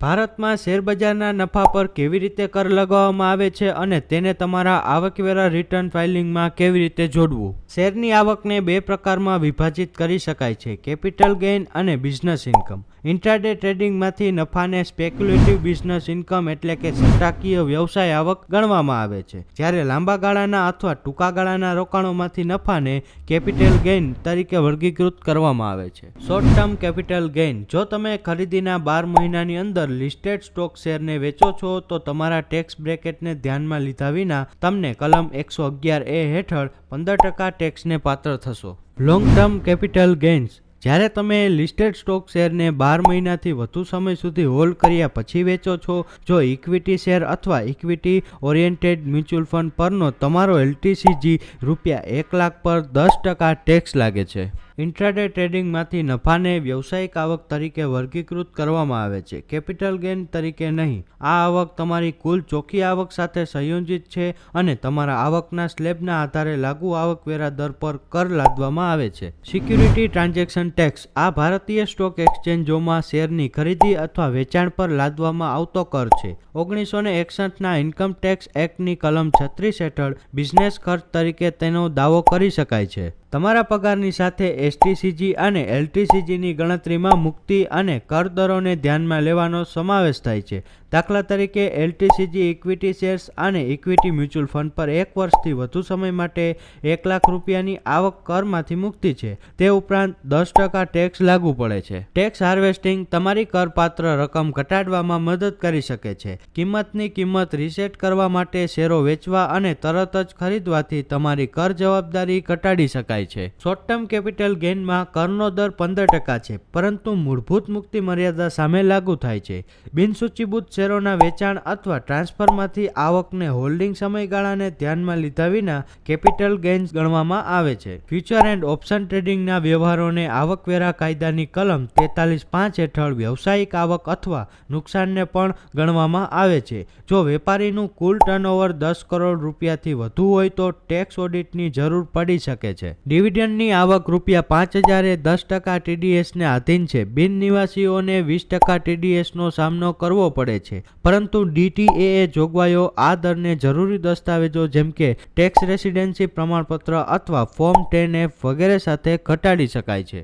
ભારતમાં શેરબજારના નફા પર કેવી રીતે કર લગાવવામાં આવે છે અને તેને તમારા આવકવેરા રિટર્ન ફાઇલિંગમાં કેવી રીતે જોડવું? શેરની આવકને બે પ્રકારમાં વિભાજિત કરી શકાય છે કેપિટલ ગેઇન અને બિઝનેસ ઇન્કમ ઇન્ટ્રાડે ટ્રેડિંગમાંથી નફાને સ્પેક્યુલેટિવ બિઝનેસ ઇન્કમ એટલે કે સટ્ટાકીય વ્યવસાય આવક ગણવામાં આવે છે. જ્યારે લાંબા ગાળાના અથવા ટૂંકા ગાળાના રોકાણોમાંથી નફાને કેપિટલ ગેઇન તરીકે વર્ગીકૃત કરવામાં આવે છે. શોર્ટ ટર્મ કેપિટલ ગેઇન જો તમે ખરીદીના બાર મહિનાની અંદર લિસ્ટેડ સ્ટોક શેરને વેચો છો, તો તમારા ટેક્સ બ્રેકેટને ધ્યાનમાં લીધા વિના તમને કલમ એકસો અગિયાર એ હેઠળ પંદર ટકા ટેક્સને પાત્ર થશો. લોંગ ટર્મ કેપિટલ ગેઇન્સ જ્યારે તમે લિસ્ટેડ સ્ટોક શેરને બાર મહિનાથી વધુ સમય સુધી હોલ્ડ કર્યા પછી વેચો છો, જો ઇક્વિટી શેર અથવા ઇક્વિટી ઓરિએન્ટેડ મ્યુચ્યુઅલ ફંડ પરનો તમારો એલટીસીજી રૂપિયા એક લાખ પર દસ ટકા ટેક્સ લાગે છે. ઇન્ટ્રાડે ટ્રેડિંગમાંથી નફાને વ્યવસાયિક આવક તરીકે વર્ગીકૃત કરવામાં આવે છે. કેપિટલ ગેઇન તરીકે નહીં. આ આવક તમારી કુલ ચોખ્ખી આવક સાથે સંયોજિત છે અને તમારા આવકના સ્લેબના આધારે લાગુ આવકવેરા દર પર કર લાદવામાં આવે છે. સિક્યુરિટી ટ્રાન્ઝેક્શન ટેક્સ આ ભારતીય સ્ટોક એક્સચેન્જોમાં શેરની ખરીદી અથવા વેચાણ પર લાદવામાં આવતો કર છે. ઓગણીસો ને એકસઠના ઇન્કમ ટેક્સ એક્ટની કલમ છત્રીસ હેઠળ બિઝનેસ ખર્ચ તરીકે તેનો દાવો કરી શકાય છે. તમારા પગારની સાથે એસટીસીજી અને એલટીસીજીની ગણતરીમાં મુક્તિ અને કર દરોને ધ્યાનમાં લેવાનો સમાવેશ થાય છે. દાખલા તરીકે એલટીસીજી ઇક્વિટી શેર્સ અને ઇક્વિટી મ્યુચ્યુઅલ ફંડ પર એક વર્ષથી વધુ સમય માટે એક લાખ રૂપિયાની આવક કરમાંથી મુક્તિ છે. તે ઉપરાંત દસ ટકા ટેક્સ લાગુ પડે છે. ટેક્સ હાર્વેસ્ટિંગ તમારી કરપાત્ર રકમ ઘટાડવામાં મદદ કરી શકે છે. કિંમતની કિંમત રીસેટ કરવા માટે શેરો વેચવા અને તરત જ ખરીદવાથી તમારી કર જવાબદારી ઘટાડી શકાય છે. શોર્ટ ટર્મ કેપિટલ ગેઇનમાં કરનો દર પંદર ટકા છે, પરંતુ મૂળભૂત મુક્તિ મર્યાદા સામે લાગુ થાય છે. બિનસૂચિભૂત શેરોના વેચાણ અથવા ટ્રાન્સફરમાંથી આવકને હોલ્ડિંગ સમયગાળાને ધ્યાનમાં લીધા વિના કેપિટલ ગેઇન્સ ગણવામાં આવે છે. ફ્યુચર એન્ડ ઓપ્શન ટ્રેડિંગના વ્યવહારોને આવકવેરા કાયદાની કલમ તેતાલીસ પાંચ હેઠળ વ્યવસાયિક આવક અથવા નુકસાનને પણ ગણવામાં આવે છે. જો વેપારીનું કુલ ટર્નઓવર દસ કરોડ રૂપિયાથી વધુ હોય તો ટેક્સ ઓડિટની જરૂર પડી શકે છે. ડિવિડન્ડની આવક રૂપિયા પાંચ હજારે દસ ટકા ટીડીએસને આધીન છે. બિન નિવાસીઓને વીસ ટકા ટીડીએસનો સામનો કરવો પડે છે. પરંતુ ડીટીએએ જોગવાઈઓ આ દરને જરૂરી દસ્તાવેજો જેમ કે ટેક્સ રેસિડેન્સી પ્રમાણપત્ર અથવા ફોર્મ ટેન એફ વગેરે સાથે ઘટાડી શકાય છે.